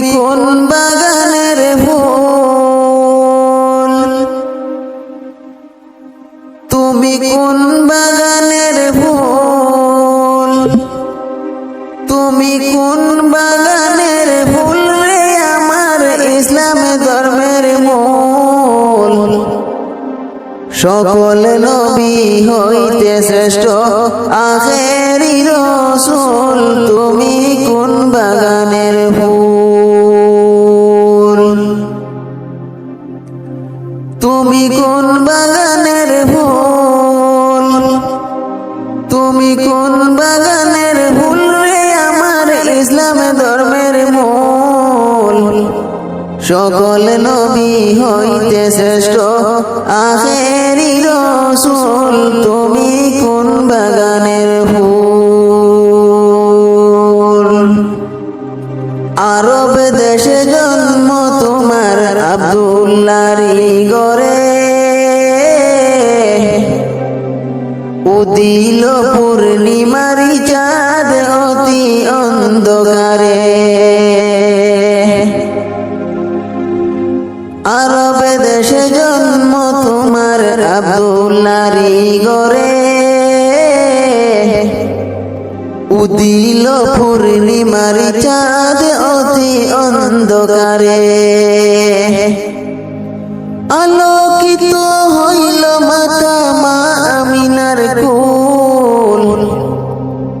কোন বাগানের ফুল? তুমি কোন বাগানের ফুল? তুমি কোন বাগানের ফুল রে আমার ইসলাম ধর্মের মূল? সকল নবী হইতে শ্রেষ্ঠ আখেরি রসুল। তুমি কোন বাগানের সকল নবী হইতে শ্রেষ্ঠ। আখেরি রসুল, তুমি কোন বাগানের ফুল? আরব দেশে জন্ম তোমার আব্দুল্লারি গরে উদিল পূর্ণিমারি চাঁদ অতি অন্ধকারে। উদিল পূর্ণিমার চাঁদ অতি অন্ধকারে। আলোকিত হইল মাতা মা কুল।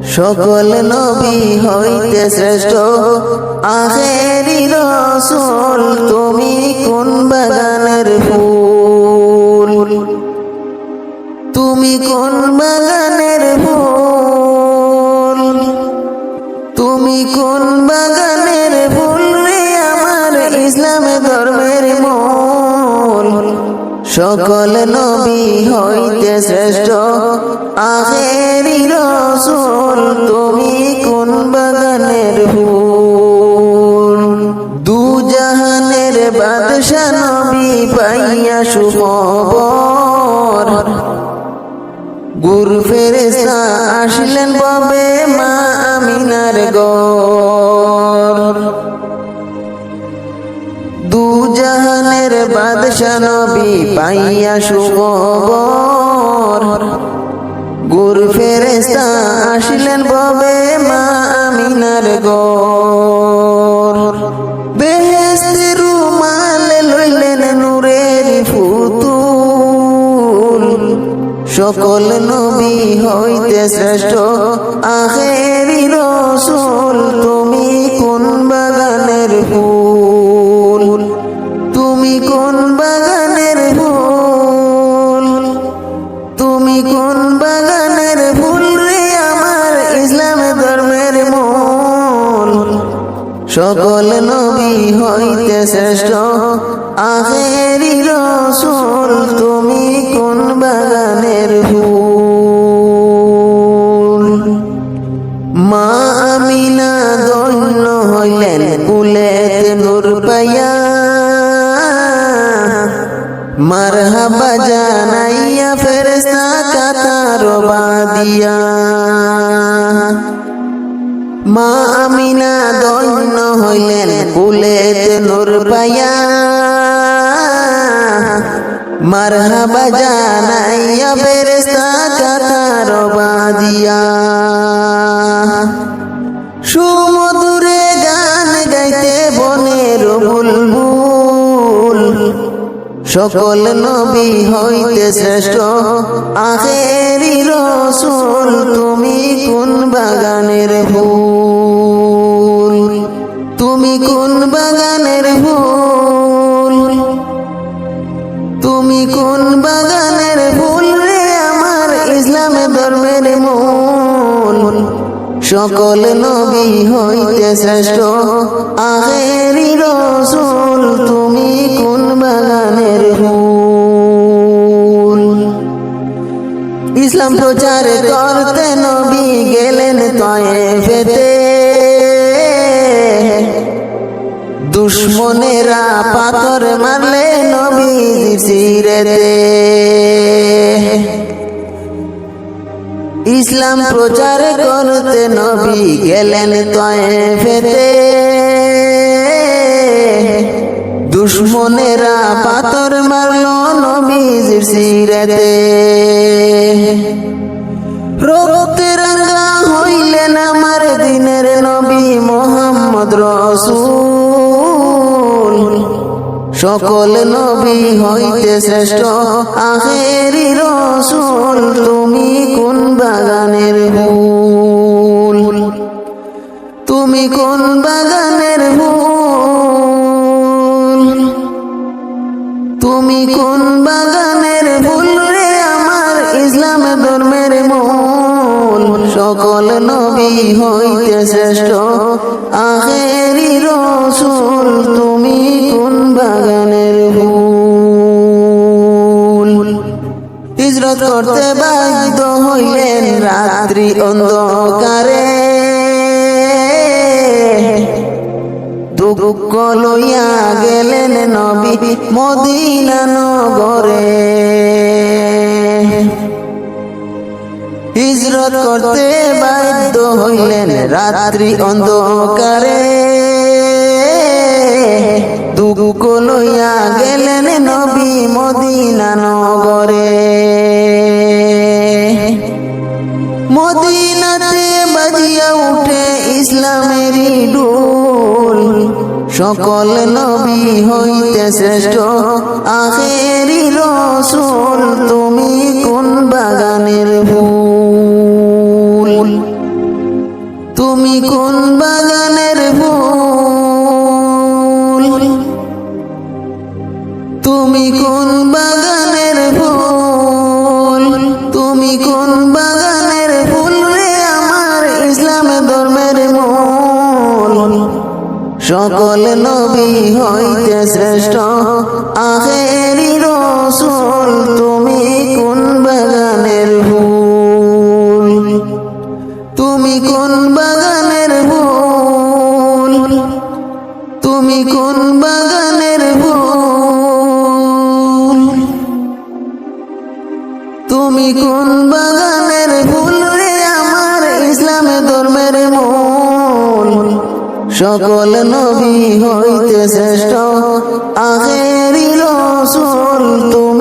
সকল নবী হইতে শ্রেষ্ঠ। আখেরি রসুল, তুমি কোন বাগানের ফুল? তুমি কোন বাগানের ফুল? সকল নবী হইতে শ্রেষ্ঠ। আখেরি রসুল, তুমি কোন বাগানের ফুল? দু জাহানের বাদশা নবী পাইয়া সুখবর। গুর ফেরেস্তা আসলেন ববে মা আমিনার গর জাহানের বাদশা নবী পাইয়া সুখবর গুর ফেরেস্তা আসলেন ববে মা আমিনার গর সকল নবী হইতে শ্রেষ্ঠ আখেরি রসুল। তুমি কোন বাগানের ফুল? কোন বাগানের ফুল রে আমার ইসলাম ধর্মের মূল? সকল নবী হইতে শ্রেষ্ঠ আখেরি রসুল, তুমি কোন বাগানের ফুল? মা আমিনা দৈন্য হইলেন, কুলেতে নূর পাইয়া। মারহাবা জানাইয়া কাতার বাদিয়া মা আমিনা দৈন্য হইলেন কুলেতে নূর পাইয়া। মারহাবা জানাইয়া ফেরেস্তা কাতার বাদিয়া সুমধুরে সকল নবী হইতে শ্রেষ্ঠ। আখেরি রসুল, তুমি কোন বাগানের ফুল? তুমি কোন বাগানের ফুল? তুমি কোন বাগানের ফুল রে আমার ইসলাম ধর্মের মূল? সকল নবী হইতে শ্রেষ্ঠ। আখেরি রসুল, তুমি বাগানের ফুল। ইসলাম প্রচার করতে নবী গেলেন তয়ে ফেতে দুশ্মনেরা পাথর মারলে নবী সিরেতে। ইসলাম প্রচার করতে নবী গেলেন তয়ে ফেতে দুশ্মনেরা পাথর মারলো নবীজির সিরাতে। রক্তে রাঙ্গা হইলেন আমার দিনের নবী মোহাম্মদ রসুল। সকল নবী হইতে শ্রেষ্ঠ আখেরি রসুল। তুমি কোন বাগানের ফুল? তুমি কোন বাগানের ফুল? তুমি কোন বাগানের ফুল রে আমার ইসলাম ধর্মের মূল? সকল নবী হইতে শ্রেষ্ঠ, আখেরি রসুল তুমি কোন বাগানের ফুল? হিজরত করতে বাধ্য হইলেন, রাত্রি অন্ধকারে দুঃখ লইয়া গেলেন নবী মদিনা নগরে। হিজরত করতে বাধ্য হইলেন রাত্রি অন্ধকারে। সকল নবী হইতে শ্রেষ্ঠ। আখেরি রসুল তুমি কোন বাগানের ফুল? তুমি কোন সকল নবী হইতে শ্রেষ্ঠ। আখেরি রসুল তুমি কোন বাগানের ফুল সকল নবী হইতে শ্রেষ্ঠ। আখেরি রসুল তুমি